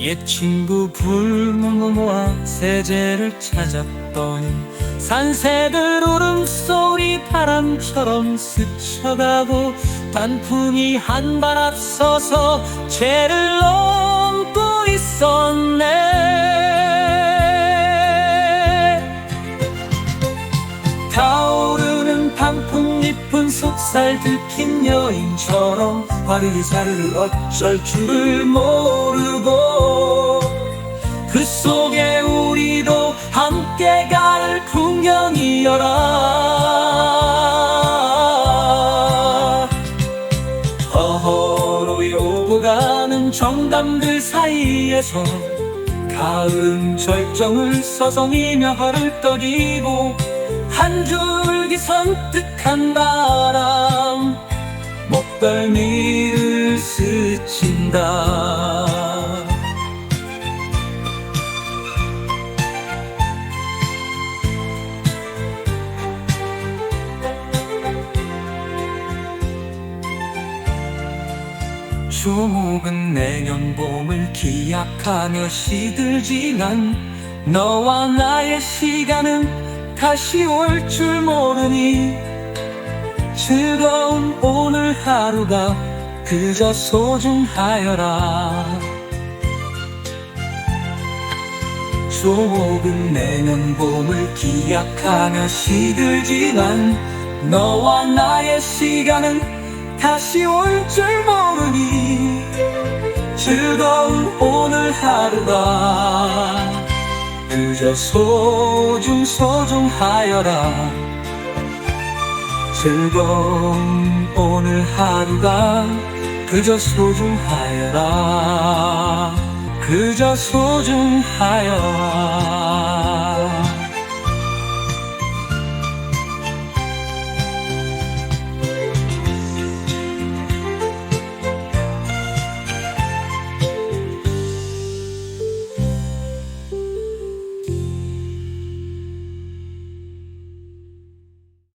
옛 친구 불모모와 세제를 찾았더니 산새들 울음소리 바람처럼 스쳐가고 단풍이 한 발 앞서서 죄를 넘고 있었네 속살 들킨 여인처럼 화르르 사르르 어쩔 줄을 모르고 그 속에 우리도 함께 갈 풍경이여라. 허허로이 오고 가는 정담들 사이에서 가을은 절정을 서성이며 허를떠리고 한 줄기 선뜻한 바람 목덜미를 스친다. 조목은 내년 봄을 기약하며 시들지만 너와 나의 시간은 다시 올 줄 모르니 즐거운 오늘 하루가 그저 소중하여라. 조목은 내년 봄을 기약하며 시들지만 너와 나의 시간은 다시 올 줄 모르니 즐거운 오늘 하루가 그저 소중 소중하여라 즐거운 오늘 하루가 그저 소중하여라. 그저 소중하여라